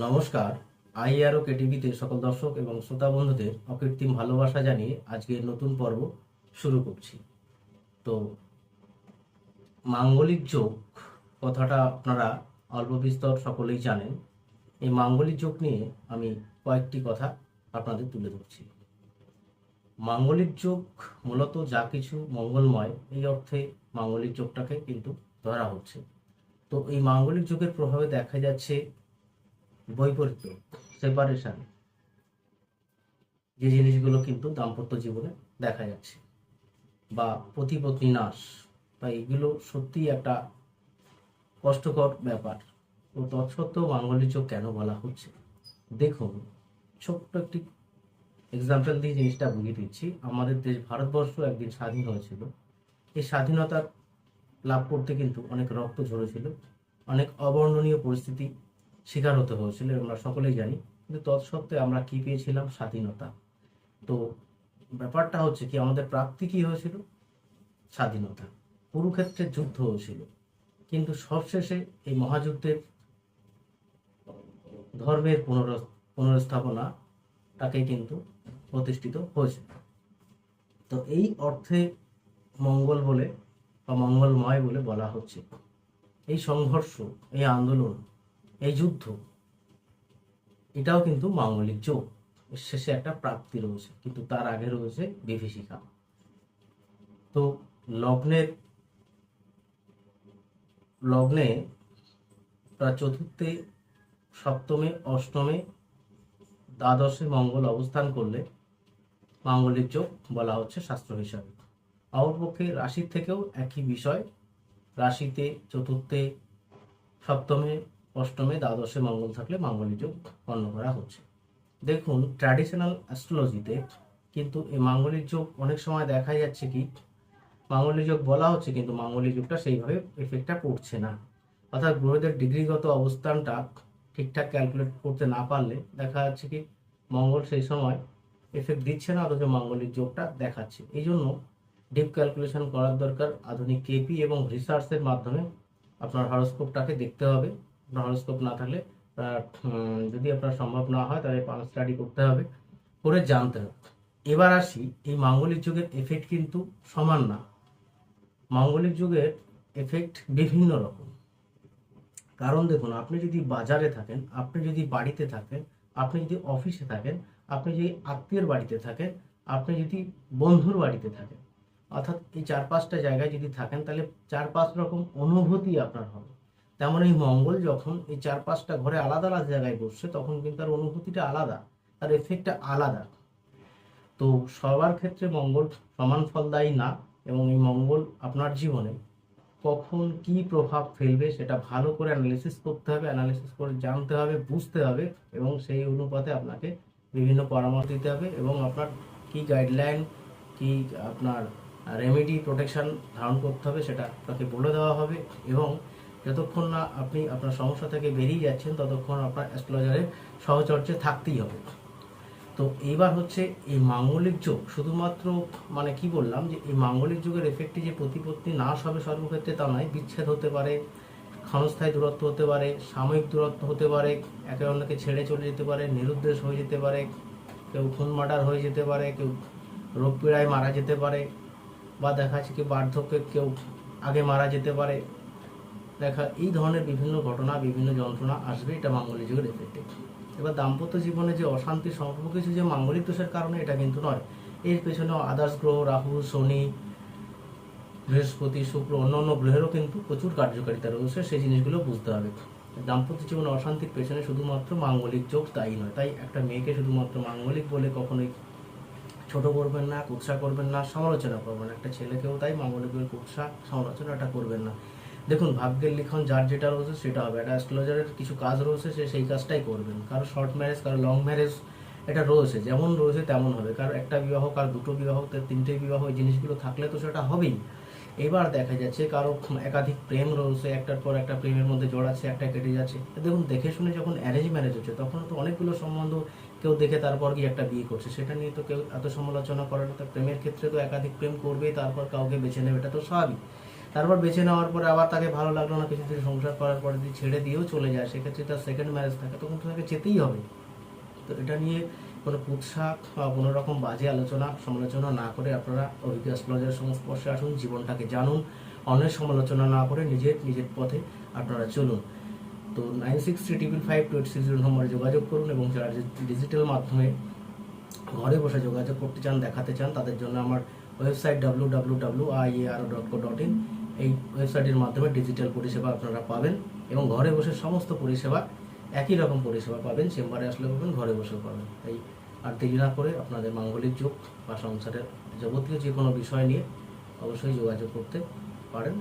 নমস্কার। আইআরও কেটিভিতে সকল দর্শক এবং শ্রোতা বন্ধুদের অকৃত্রিম ভালোবাসা জানিয়ে আজকে নতুন পর্ব শুরু করছি। তো, মাঙ্গলিক যোগ কথাটা আপনারা অল্প বিস্তর সকলেই জানেন। এই মাঙ্গলিক যোগ নিয়ে আমি কয়েকটি কথা আপনাদের তুলে ধরছি। মাঙ্গলিক যোগ মূলত যা কিছু মঙ্গলময়, এই অর্থে মাঙ্গলিক যোগটাকে কিন্তু ধরা হচ্ছে। তো এই মাঙ্গলিক যুগের প্রভাবে দেখা যাচ্ছে বৈপরীত্য সেপারেশন যে জিনিসগুলো কিন্তু দাম্পত্য জীবনে দেখা যাচ্ছে। বা পতিপত্নী নাশ, বা এগুলো সত্যিই একটা কষ্টকর ব্যাপার। তো তৎসত্ত্বেও মাঙ্গলিক যোগ কেন বলা হচ্ছে? দেখুন, ছোট্ট একটি এক্সাম্পল দিয়ে জিনিসটা বুঝিয়ে দিচ্ছি। আমাদের দেশ ভারতবর্ষ একদিন স্বাধীন হয়েছিল। এই স্বাধীনতার লাভ করতে কিন্তু অনেক রক্ত ঝরেছিল। অনেক অবর্ণনীয় পরিস্থিতি শিকার হতে হয়েছিল আমরা সকলেই জানি। কিন্তু তৎসত্ত্বে আমরা কি পেয়েছিলাম? স্বাধীনতা। তো ব্যাপারটা হচ্ছে কি, আমাদের প্রাপ্তি কি হয়েছিল? স্বাধীনতা। কুরুক্ষেত্রের যুদ্ধ হয়েছিল। কিন্তু সবশেষে এই মহাযুদ্ধের ধর্মের পুনর পুনরস্থাপনা তাকে কিন্তু প্রতিষ্ঠিত হয়েছে। তো এই অর্থে মঙ্গল বলে বা মঙ্গলময় বলে বলা হচ্ছে। এই সংঘর্ষ, এই আন্দোলন যুদ্ধ, এটাও কিন্তু মাঙ্গলিক যোগ শেষে একটা প্রাপ্তি রয়েছে, কিন্তু তার আগে রয়েছে বিভীষিকা। তো লগ্নের, লগ্নে প্রায় চতুর্থে, সপ্তমে, অষ্টমে, দ্বাদশে মঙ্গল অবস্থান করলে মাঙ্গলিক যোগ বলা হচ্ছে শাস্ত্র হিসাবে। অপরপক্ষে রাশির থেকেও একই বিষয়, রাশিতে চতুর্থে, সপ্তমে অষ্টমে, দ্বাদশে মঙ্গল থাকলে মাঙ্গলিক যোগ গণ্য করা হচ্ছে। দেখুন ট্র্যাডিশনাল অ্যাস্ট্রোলজিতে কিন্তু এই মাঙ্গলিক যোগ অনেক সময় দেখা যাচ্ছে কি, মাঙ্গলিক যোগ বলা হচ্ছে কিন্তু মাঙ্গলিক যোগটা সেইভাবে এফেক্টটা পড়ছে না। অর্থাৎ গ্রহদের ডিগ্রিগত অবস্থানটা ঠিকঠাক ক্যালকুলেট করতে না পারলে দেখা যাচ্ছে কি, মঙ্গল সেই সময় এফেক্ট দিচ্ছে না, অথচ মাঙ্গলিক যোগটা দেখাচ্ছে। এই জন্য ডিপ ক্যালকুলেশন করার দরকার। আধুনিক কেপি এবং রিসার্চের মাধ্যমে আপনার হরস্কোপটাকে দেখতে হবে। আপনার হরস্কোপ না থাকলে যদি আপনার সম্ভব না হয়, তাহলে স্টাডি করতে হবে, করে জানতে হবে। এবার আসি, এই মাঙ্গলিক যুগের এফেক্ট কিন্তু সমান না। মাঙ্গলিক যুগের এফেক্ট বিভিন্ন রকম। কারণ দেখুন, আপনি যদি বাজারে থাকেন, আপনি যদি বাড়িতে থাকেন, আপনি যদি অফিসে থাকেন, আপনি যদি আত্মীয়ের বাড়িতে থাকেন, আপনি যদি বন্ধুর বাড়িতে থাকেন, অর্থাৎ এই চার পাঁচটা জায়গায় যদি থাকেন, তাহলে চার পাঁচ রকম অনুভূতি আপনার হবে। তেমন এই মঙ্গল যখন এই চার পাঁচটা ঘরে আলাদা আলাদা জায়গায় বসছে, তখন কিন্তু তার অনুভূতিটা আলাদা, তার এফেক্টটা আলাদা। তো সবার ক্ষেত্রে মঙ্গল সমান ফলদায়ী না, এবং এই মঙ্গল আপনার জীবনে কখন কি প্রভাব ফেলবে সেটা ভালো করে অ্যানালিসিস করতে হবে অ্যানালিসিস করে জানতে হবে, বুঝতে হবে, এবং সেই অনুপাতে আপনাকে বিভিন্ন পরামর্শ দিতে হবে, এবং আপনার কি গাইডলাইন কি আপনার রেমেডি প্রোটেকশন ধারণ করতে হবে সেটা আপনাকে বলে দেওয়া হবে, এবং যতক্ষণ না আপনি আপনার সমস্যা থেকে বেরিয়ে যাচ্ছেন, ততক্ষণ আপনার অ্যাস্ট্রোলজারের সহচর্যে থাকতেই হবে। তো এইবার হচ্ছে এই মাঙ্গলিক যোগ, শুধুমাত্র মানে কি বললাম যে এই মাঙ্গলিক যুগের এফেক্টে যে প্রতিপত্তি নাশ হবে সর্বক্ষেত্রে তা নয়, বিচ্ছেদ হতে পারে, ক্ষণস্থায়ী দূরত্ব হতে পারে, সাময়িক দূরত্ব হতে পারে, একে অন্যকে ছেড়ে চলে যেতে পারে, নিরুদ্দেশ হয়ে যেতে পারে, কেউ খুন মার্ডার হয়ে যেতে পারে, কেউ রোগ পীড়ায় মারা যেতে পারে, বা দেখা যাচ্ছে কি বার্ধক্যে কেউ আগে মারা যেতে পারে দেখা, এই ধরনের বিভিন্ন ঘটনা, বিভিন্ন যন্ত্রণা আসবে, এটা মাঙ্গলিক যুগের এফেক্টে এবার দাম্পত্য জীবনে যে অশান্তি সর্ব কিছু যে মাঙ্গলিক দোষের কারণে এটা কিন্তু নয়। এর পেছনে আদার্স গ্রহ, রাহু, শনি, বৃহস্পতি, শুক্র, অন্যান্য গ্রহেরও কিন্তু প্রচুর কার্যকারিতা রয়েছে, সেই জিনিসগুলো বুঝতে হবে। দাম্পত্য জীবনে অশান্তির পেছনে শুধুমাত্র মাঙ্গলিক যোগ তাই নয়। তাই একটা মেয়েকে শুধুমাত্র মাঙ্গলিক বলে কখনোই ছোট করবেন না, কুৎসা করবেন না, সমালোচনা করবেন একটা ছেলেকেও তাই মাঙ্গলিকের কুৎসা সমালোচনাটা করবেন না। দেখুন, ভাগ্যের লিখন যার যেটা রয়েছে সেটা হবে। একটা অ্যাস্ট্রোলজারের কিছু কাজ রয়েছে, সে সেই কাজটাই করবেন। কারও শর্ট ম্যারেজ কারও লং ম্যারেজ এটা রয়েছে, যেমন রয়েছে তেমন হবে। কারও একটা বিবাহ, কারও দুটো বিবাহ তিনটে বিবাহ, এই জিনিসগুলো থাকলে তো সেটা হবেই। এবার দেখা যাচ্ছে কারও একাধিক প্রেম রয়েছে, একটার পর একটা প্রেমের মধ্যে জড়াচ্ছে একটা কেটে যাচ্ছে। দেখুন, দেখে শুনে যখন অ্যারেঞ্জ ম্যারেজ হচ্ছে, তখন তো অনেকগুলো সম্বন্ধ কেউ দেখে তারপর গিয়ে একটা বিয়ে করছে। সেটা নিয়ে তো কেউ এত সমালোচনা করে না। তো প্রেমের ক্ষেত্রে তো একাধিক প্রেম করবেই, তারপর কাউকে বেছে নেবে, এটা তো স্বাভাবিক। তারপর বেছে নেওয়ার পরে আবার তাকে ভালো লাগল না কিছুদিন সংসার করার পরে যদি ছেড়ে দিয়েও চলে যায়, সেক্ষেত্রে তার সেকেন্ড ম্যারেজ থাকে, তখন তাকে যেতেই হবে। তো এটা নিয়ে কোনো কুৎসাক বা কোনো রকম বাজে আলোচনা, সমালোচনা না করে আপনারা অভিজ্ঞ অ্যাস্ট্রোলজারের সংস্পর্শে আসুন, জীবনটাকে জানুন, অন্যের সমালোচনা না করে নিজের নিজের পথে আপনারা চলুন। তো nine six three triple five two eight six zero নম্বরে যোগাযোগ করুন এবং যারা ডিজিটাল মাধ্যমে ঘরে বসে যোগাযোগ করতে চান, দেখাতে চান, তাদের জন্য আমার website W W W I A R dot co dot in এই ওয়েবসাইটের মাধ্যমে ডিজিটাল পরিষেবা আপনারা পাবেন এবং ঘরে বসে সমস্ত পরিষেবা একই রকম পরিষেবা পাবেন, চেম্বারে আসলে পাবেন, ঘরে বসেও পাবেন। এই আর দেরি না করে আপনাদের মাঙ্গলিক যোগ বা সংসারের যাবতীয় যে কোনো বিষয় নিয়ে অবশ্যই যোগাযোগ করতে পারেন।